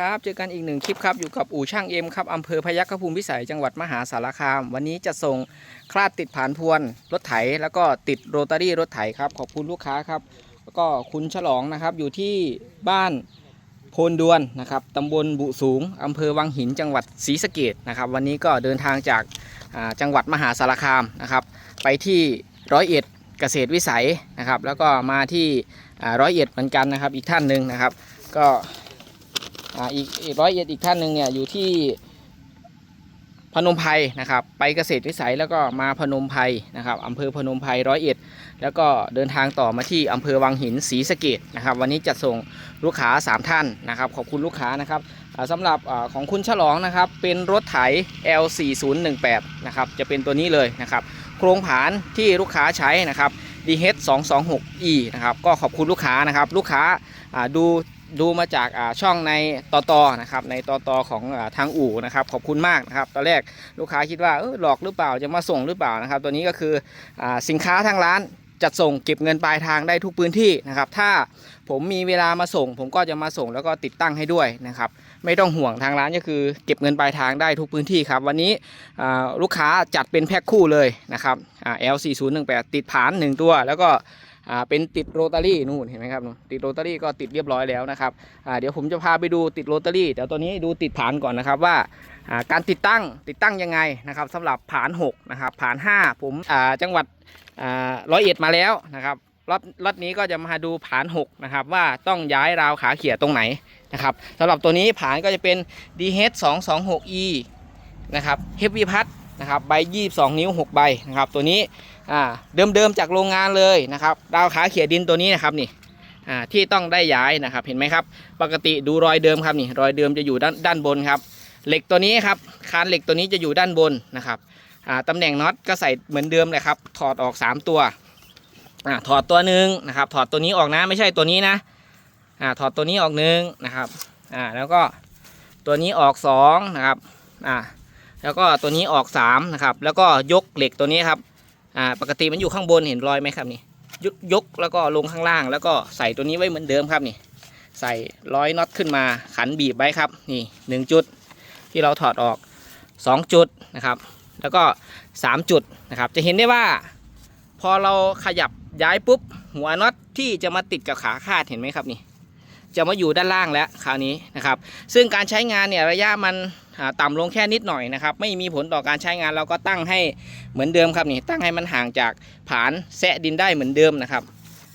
ครับเจอกันอีกหนึ่งคลิปครับอยู่กับอู่ช่างเอ็มครับอำเภอพยัคฆภูมิพิสัยจังหวัดมหาสารคาม วันนี้จะส่งคลาดติดผานพวนรถไถ แล้วก็ติดโรตารี่รถไถครับ ขอบคุณลูกค้าครับ แล้วก็คุณฉลองนะครับอยู่ที่บ้านโพนดวนนะครับตำบลบุสูงอำเภอวังหินจังหวัดศรีสะเกดนะครับ วันนี้ก็เดินทางจากจังหวัดมหาสารคามนะครับไปที่ร้อยเอ็ดเกษตรวิสัยนะครับ แล้วก็มาที่ร้อยเอ็ดเหมือนกันนะครับอีกท่านหนึ่งนะครับ ก็ อ่าอีกร้อยเอ็ดอีกท่านหนึ่งเนี่ยอยู่ที่พนมไพรนะครับ ไปเกษตรวิสัยแล้วก็มาพนมไพรนะครับอำเภอพนมไพรร้อยเอ็ดแล้วก็เดินทางต่อมาที่อำเภอวังหินศรีสะเกดนะครับ วันนี้จะส่งลูกค้า 3 ท่านนะครับ ขอบคุณลูกค้านะครับอ่าสำหรับอของคุณฉลองนะครับ เป็นรถไถ L4018 นะครับจะเป็นตัวนี้เลยนะครับ โครงผานที่ลูกค้าใช้นะครับ DH 226E นะครับก็ขอบคุณลูกค้านะครับ ลูกค้าดู ดูมาจากช่องในตอตอนะครับในตอตอของทางอู่นะครับขอบคุณมากนะครับตอนแรกลูกค้าคิดว่าเออหลอกหรือเปล่าจะมาส่งหรือเปล่านะครับ ตัวนี้ก็คืออสินค้าทางร้านจัดส่งเก็บเงินปลายทางได้ทุกพื้นที่นะครับ ถ้าผมมีเวลามาส่ง ผมก็จะมาส่งแล้วก็ติดตั้งให้ด้วยนะครับ ไม่ต้องห่วงทางร้านก็คือ เก็บเงินปลายทางได้ทุกพื้นที่ครับ วันนี้ลูกค้าจัดเป็นแพ็คคู่เลยนะครับอ่า L4018 ติดผาน 1 ตัวแล้วก็ อ่าเป็นติดโรตารี่นู่นเห็นไหมครับนู่นติดโรตารี่ก็ติดเรียบร้อยแล้วนะครับอ่าเดี๋ยวผมจะพาไปดูติดโรตารี่เดี๋ยวตัวนี้ดูติดผานก่อนนะครับว่าอ่าการติดตั้งติดตั้งยังไงนะครับสำหรับผาน6นะครับผาน 5 ผมอ่าจังหวัดร้อยเอ็ดมาแล้วนะครับรอบรอบนี้ก็จะมาดูผาน6นะครับว่าต้องย้ายราวขาเขี่ยตรงไหนนะครับสำหรับตัวนี้ผานก็จะเป็น DH 2 2 6 E นะครับ Heavy พัดนะครับใบ 22 นิ้ว 6 ใบนะครับตัวนี้ อ่าเดิมๆจากโรงงานเลยนะครับราวขาเขี่ยดินตัวนี้นะครับนี่อ่าที่ต้องได้ย้ายนะครับเห็นไหมครับ ปกติดูรอยเดิมครับนี่รอยเดิมจะอยู่ด้านด้านบนครับ เหล็กตัวนี้ครับคานเหล็กตัวนี้จะอยู่ด้านบนนะครับอ่าตำแหน่งน็อตก็ใส่เหมือนเดิมเลยครับ ถอดออก 3 ตัวอ่าถอดตัวหนึ่งนะครับ ถอดตัวนี้ออกนะไม่ใช่ตัวนี้นะอ่าถอดตัวนี้ออกหนึ่งนะครับอ่าแล้วก็ตัวนี้ออก2นะครับอ่าแล้วก็ตัวนี้ออก3นะครับแล้วก็ยกเหล็กตัวนี้ครับ อ่าปกติมันอยู่ข้างบนเห็นรอยไหมครับนี่ยกยกแล้วก็ลงข้างล่าง แล้วก็ใส่ตัวนี้ไว้เหมือนเดิมครับนี่ ใส่ร้อยน็อตขึ้นมาขันบีบไว้ครับนี่หนึ่งจุดที่เราถอดออก 2 จุดนะครับ แล้วก็ 3 จุดนะครับ จะเห็นได้ว่า พอเราขยับย้ายปุ๊บ หัวน็อตที่จะมาติดกับขาคาดเห็นไหมครับนี่ จะมาอยู่ด้านล่างแล้วคราวนี้นะครับ ซึ่งการใช้งานเนี่ยระยะมันอ่าต่ำลงแค่นิดหน่อยนะครับไม่มีผลต่อการใช้งานเราก็ตั้งให้เหมือนเดิมครับนี่ตั้งให้มันห่างจากผานแซะดินได้เหมือนเดิมนะครับ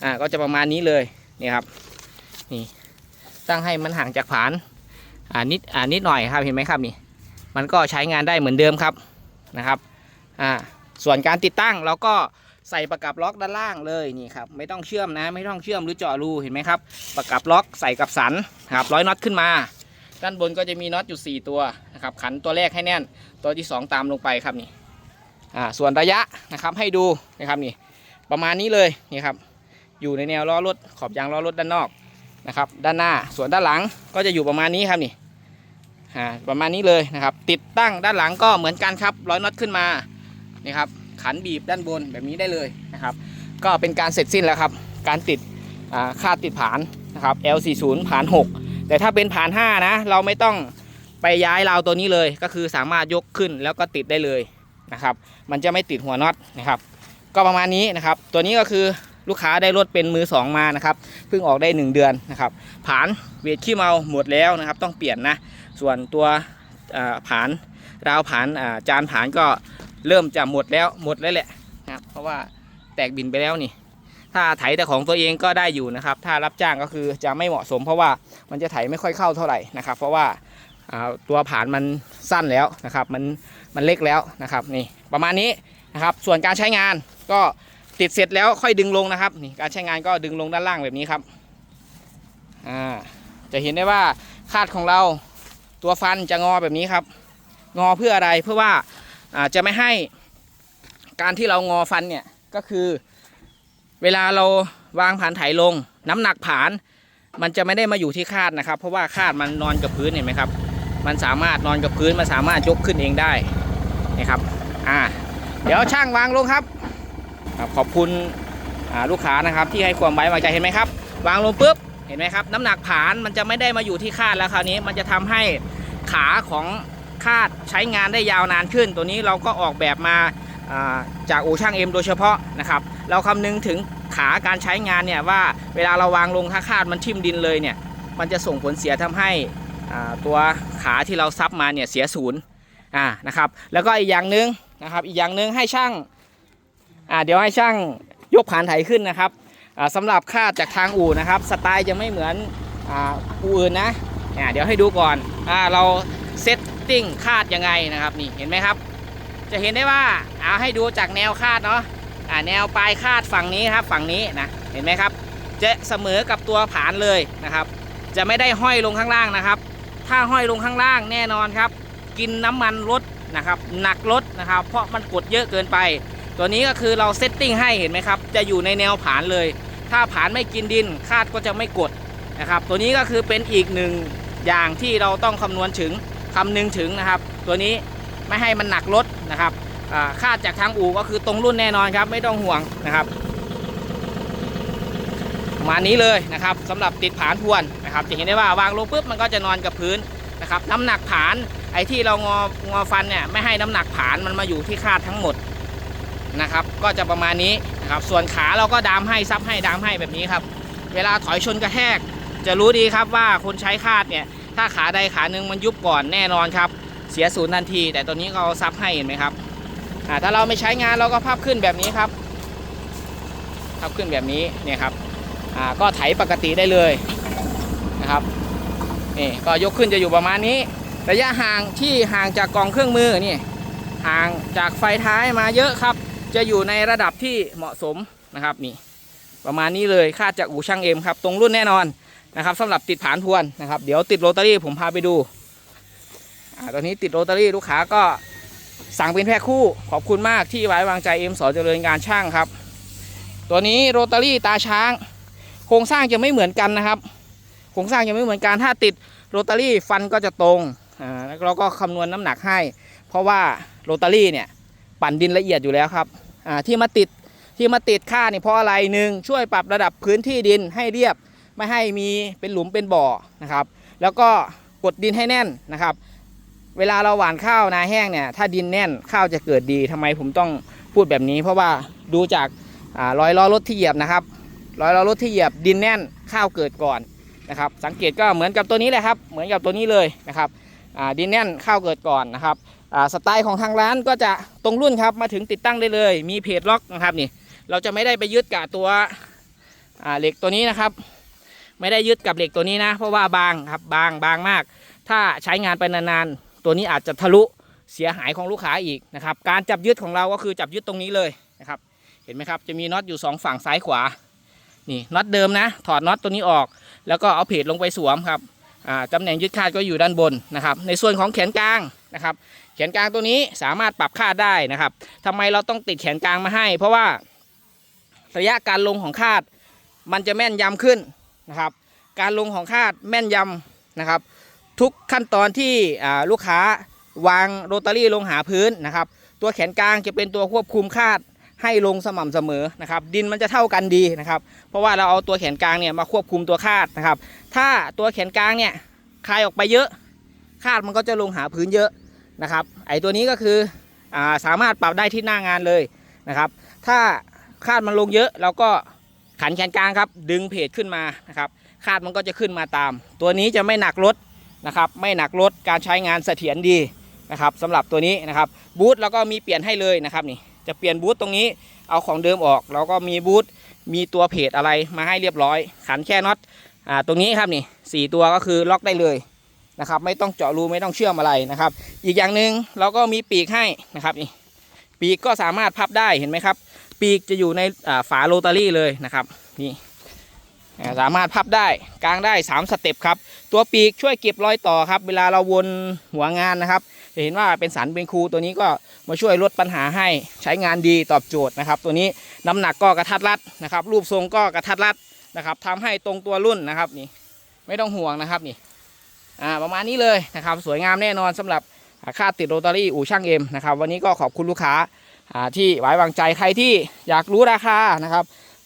อ่าก็จะประมาณนี้เลยนี่ครับนี่ตั้งให้มันห่างจากผานอ่านิดอ่านิดหน่อยครับเห็นไหมครับนี่มันก็ใช้งานได้เหมือนเดิมครับนะครับอ่าส่วนการติดตั้งเราก็ ใส่ประกับล็อกด้านล่างเลยนี่ครับไม่ต้องเชื่อมนะ ไม่ต้องเชื่อมหรือเจาะรูเห็นไหมครับ ประกับล็อกใส่กับสันครับร้อยน็อตขึ้นมา ด้านบนก็จะมีน็อตอยู่ 4 ตัวนะครับขันตัวแรกให้แน่น ตัวที่ 2 ตามลงไปครับนี่อ่าส่วนระยะนะครับให้ดูนะครับนี่ประมาณนี้เลยนี่ครับอยู่ในแนวล้อรถขอบยางล้อรถด้านนอกนะครับด้านหน้าส่วนด้านหลังก็จะอยู่ประมาณนี้ครับนี่อ่าประมาณนี้เลยนะครับ ติดตั้งด้านหลังก็เหมือนกันครับร้อยน็อตขึ้นมานี่ครับ ขันบีบด้านบนแบบนี้ได้เลยนะครับ ก็เป็นการเสร็จสิ้นแล้วครับ การติดอ่าติดผานนะครับ L40 ผาน 6 แต่ถ้าเป็นผาน 5 นะ เราไม่ต้องไปย้ายราวตัวนี้เลย ก็คือสามารถยกขึ้นแล้วก็ติดได้เลยนะครับ มันจะไม่ติดหัวน็อตนะครับ ก็ประมาณนี้นะครับ ตัวนี้ก็คือลูกค้าได้รถเป็นมือ 2 มานะครับ เพิ่งออกได้ 1 เดือนนะครับ ผานเวทขี้เมาหมดแล้วนะครับ ต้องเปลี่ยนนะ ส่วนตัวผานราวผานจานผานก็ เริ่มจะหมดแล้วหมดแล้วแหละนะครับเพราะว่าแตกบินไปแล้วนี่ ถ้าไถแต่ของตัวเองก็ได้อยู่นะครับ ถ้ารับจ้างก็คือจะไม่เหมาะสม เพราะว่ามันจะไถไม่ค่อยเข้าเท่าไหร่นะครับ เพราะว่าตัวผานมันสั้นแล้วนะครับ มันมันเล็กแล้วนะครับนี่ประมาณนี้นะครับ ส่วนการใช้งานก็ติดเสร็จแล้วค่อยดึงลงนะครับนี่การใช้งานก็ดึงลงด้านล่างแบบนี้ครับอ่าจะเห็นได้ว่าคาดของเราตัวฟันจะงอแบบนี้ครับ งอเพื่ออะไรเพื่อว่า จะไม่ให้การที่เรางอฟันเนี่ยก็คือเวลาเราวางผานไถลง น้ำหนักผานมันจะไม่ได้มาอยู่ที่คาดนะครับ เพราะว่าคาดมันนอนกับพื้นเห็นไหมครับ มันสามารถนอนกับพื้นมันสามารถยกขึ้นเองได้นะครับอ่าเดี๋ยวช่างวางลงครับขอบคุณลูกค้านะครับที่ให้ความไว้วางใจเห็นไหมครับ วางลงปุ๊บเห็นไหมครับ น้ำหนักผานมันจะไม่ได้มาอยู่ที่คาดแล้วคราวนี้มันจะทำให้ขาของ คาดใช้งานได้ยาวนานขึ้น ตัวนี้เราก็ออกแบบมาาจากอู่ช่างเอ็มโดยเฉพาะนะครับ เราคำนึงถึงขาการใช้งานเนี่ยว่าเวลาเราวางลงถ้าคาดมันทิ่มดินเลยเนี่ยมันจะส่งผลเสียทำให้ตัวขาที่เราซับมาเนี่ยเสียศูนย์อ่านะครับแล้วก็อีกอย่างหนึ่งนะครับอีกอย่างหนึ่งให้ช่างอ่าเดี๋ยวให้ช่างยกผ่านไถขึ้นนะครับอ่าสำหรับคาดจากทางอู่นะครับสไตล์จะไม่เหมือนอ่าอู่อื่นนะอ่าเดี๋ยวให้ดูก่อนอ่าเราเซต ติ้งคาดยังไงนะครับนี่เห็นไหมครับ จะเห็นได้ว่าเอาให้ดูจากแนวคาดเนาะอ่าแนวปลายคาดฝั่งนี้ครับฝั่งนี้นะเห็นไหมครับ จะเสมอกับตัวผานเลยนะครับ จะไม่ได้ห้อยลงข้างล่างนะครับ ถ้าห้อยลงข้างล่างแน่นอนครับ กินน้ำมันรถนะครับหนักรถนะครับ เพราะมันกดเยอะเกินไป ตัวนี้ก็คือเราเซตติ้งให้เห็นไหมครับ จะอยู่ในแนวผานเลย ถ้าผานไม่กินดินคาดก็จะไม่กดนะครับ ตัวนี้ก็คือเป็นอีกหนึ่งอย่างที่เราต้องคำนวณถึง คำนึงถึงนะครับ ตัวนี้ไม่ให้มันหนักรถนะครับคาดจากทางอู่ก็คือตรงรุ่นแน่นอนครับ ไม่ต้องห่วงนะครับประมาณนี้เลยนะครับสำหรับติดผานพวนนะครับจะเห็นได้ว่าวางลงปุ๊บมันก็จะนอนกับพื้นนะครับ น้ำหนักผานไอ้ที่เรางองอฟันเนี่ยไม่ให้น้ำหนักผานมันมาอยู่ที่คาดทั้งหมดนะครับ ก็จะประมาณนี้นะครับ ส่วนขาเราก็ดามให้ซับให้ดามให้แบบนี้ครับ เวลาถอยชนกระแทก จะรู้ดีครับว่าคนใช้คาดเนี่ย ถ้าขาใดขาหนึ่งมันยุบก่อนแน่นอนครับ เสียศูนย์ทันที แต่ตัวนี้เราซับให้เห็นไหมครับอ่าถ้าเราไม่ใช้งานเราก็พับขึ้นแบบนี้ครับพับขึ้นแบบนี้เนี่ยครับอ่าก็ไถปกติได้เลยนะครับนี่ก็ยกขึ้นจะอยู่ประมาณนี้ระยะห่างที่ห่างจากกองเครื่องมือนี่ห่างจากไฟท้ายมาเยอะครับ จะอยู่ในระดับที่เหมาะสมนะครับนี่ประมาณนี้เลยคาดจากอู่ช่างเอ็มครับ ตรงรุ่นแน่นอน นะครับสำหรับติดผานพวนนะครับ เดี๋ยวติดโรตารี่ผมพาไปดูอตอนนี้ติดโรตารี่ลูกค้าก็สั่งเป็นแพ็คคู่ขอบคุณมากที่ไว้วางใจเอ็มสอเจริญการช่างครับ ตัวนี้โรตารี่ตาช้าง โครงสร้างจะไม่เหมือนกันนะครับ โครงสร้างจะไม่เหมือนกันถ้าติดโรตารี่ฟันก็จะตรงอ่าแล้วเราก็คำนวณน้ำหนักให้ เพราะว่าโรตารี่เนี่ยปั่นดินละเอียดอยู่แล้วครับอ่าที่มาติดที่มาติดค่านี่เพราะอะไรหนึ่งช่วยปรับระดับพื้นที่ดินให้เรียบ ไม่ให้มีเป็นหลุมเป็นบ่อนะครับ แล้วก็กดดินให้แน่นนะครับ เวลาเราหว่านข้าวนาแห้งเนี่ยถ้าดินแน่นข้าวจะเกิดดีทำไมผมต้องพูดแบบนี้ เพราะว่าดูจากรอยล้อรถที่เหยียบนะครับรอยล้อรถที่เหยียบดินแน่นข้าวเกิดก่อนนะครับ สังเกตก็เหมือนกับตัวนี้แหละครับเหมือนกับตัวนี้เลยนะครับดินแน่นข้าวเกิดก่อนนะครับสไตล์ของทางร้านก็จะตรงรุ่นครับมาถึงติดตั้งได้เลย มีเพจล็อกนะครับนี่เราจะไม่ได้ไปยึดกับตัวเหล็กตัวนี้นะครับ ไม่ได้ยึดกับเหล็กตัวนี้นะ เพราะว่าบางครับบางบางมาก ถ้าใช้งานไปนานๆตัวนี้อาจจะทะลุเสียหายของลูกค้าอีกนะครับ การจับยึดของเราก็คือจับยึดตรงนี้เลยนะครับ เห็นไหมครับจะมีน็อตอยู่สองฝั่งซ้ายขวา นี่น็อตเดิมนะ ถอดน็อตตัวนี้ออก แล้วก็เอาเพจลงไปสวมครับตำแหน่งยึดคาดก็อยู่ด้านบนนะครับ ในส่วนของแขนกลางนะครับ แขนกลางตัวนี้สามารถปรับคาดได้นะครับทำไมเราต้องติดแขนกลางมาให้ เพราะว่าระยะการลงของคาดมันจะแม่นยำขึ้น นะครับ การลงของคาดแม่นยำนะครับ ทุกขั้นตอนที่ลูกค้าวางโรตารี่ลงหาพื้นนะครับ ตัวแขนกลางจะเป็นตัวควบคุมคาดให้ลงสม่ำเสมอนะครับ ดินมันจะเท่ากันดีนะครับ เพราะว่าเราเอาตัวแขนกลางเนี่ยมาควบคุมตัวคาดนะครับ ถ้าตัวแขนกลางเนี่ยคลายออกไปเยอะ คาดมันก็จะลงหาพื้นเยอะนะครับ ไอตัวนี้ก็คืออาสามารถปรับได้ที่หน้างานเลยนะครับ ถ้าคาดมันลงเยอะเราก็ ขันแขนกลางครับ ดึงเพจขึ้นมานะครับคาดมันก็จะขึ้นมาตาม ตัวนี้จะไม่หนักรถนะครับไม่หนักรถการใช้งานเสถียรดีนะครับสำหรับตัวนี้นะครับบูทเราก็มีเปลี่ยนให้เลยนะครับนี่จะเปลี่ยนบูธตรงนี้เอาของเดิมออกเราก็มีบูธมีตัวเพจอะไรมาให้เรียบร้อย ขันแค่น็อตอ่าตรงนี้ครับนี่สี่ตัวก็คือล็อกได้เลยนะครับไม่ต้องเจาะรูไม่ต้องเชื่อมอะไรนะครับ อีกอย่างหนึ่งเราก็มีปีกให้นะครับนี่ปีกก็สามารถพับได้เห็นไหมครับ ปีกจะอยู่ในฝาโรตารี่เลยนะครับนี่สามารถพับได้กางได้สามสเต็ปครับ ตัวปีกช่วยเก็บรอยต่อครับ เวลาเราวนหัวงานนะครับจะเห็นว่าเป็นสันเป็นคูตัวนี้ก็มาช่วยลดปัญหาให้ใช้งานดีตอบโจทย์นะครับ ตัวนี้น้ำหนักก็กระทัดรัดนะครับ รูปทรงก็กระทัดรัดนะครับทำให้ตรงตัวรุ่นนะครับนี่ไม่ต้องห่วงนะครับนี่อ่าประมาณนี้เลยนะครับ สวยงามแน่นอนสำหรับค่าติดโรตารี่อู่ช่างเอ็มนะครับ วันนี้ก็ขอบคุณลูกค้า ที่ไว้วางใจใครที่อยากรู้ราคานะครับ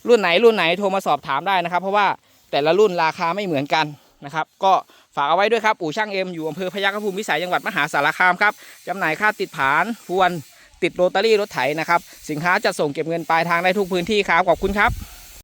รุ่นไหนรุ่นไหนโทรมาสอบถามได้นะครับ เพราะว่าแต่ละรุ่นราคาไม่เหมือนกันนะครับ ก็ฝากเอาไว้ด้วยครับ อู่ช่างเอ็มอยู่อำเภอพยัคฆภูมิพิสัยจังหวัดมหาสารคามครับจำหน่ายค่าติดผานพวนติดโรตารี่รถไถนะครับ สินค้าจะส่งเก็บเงินปลายทางได้ทุกพื้นที่ครับขอบคุณครับ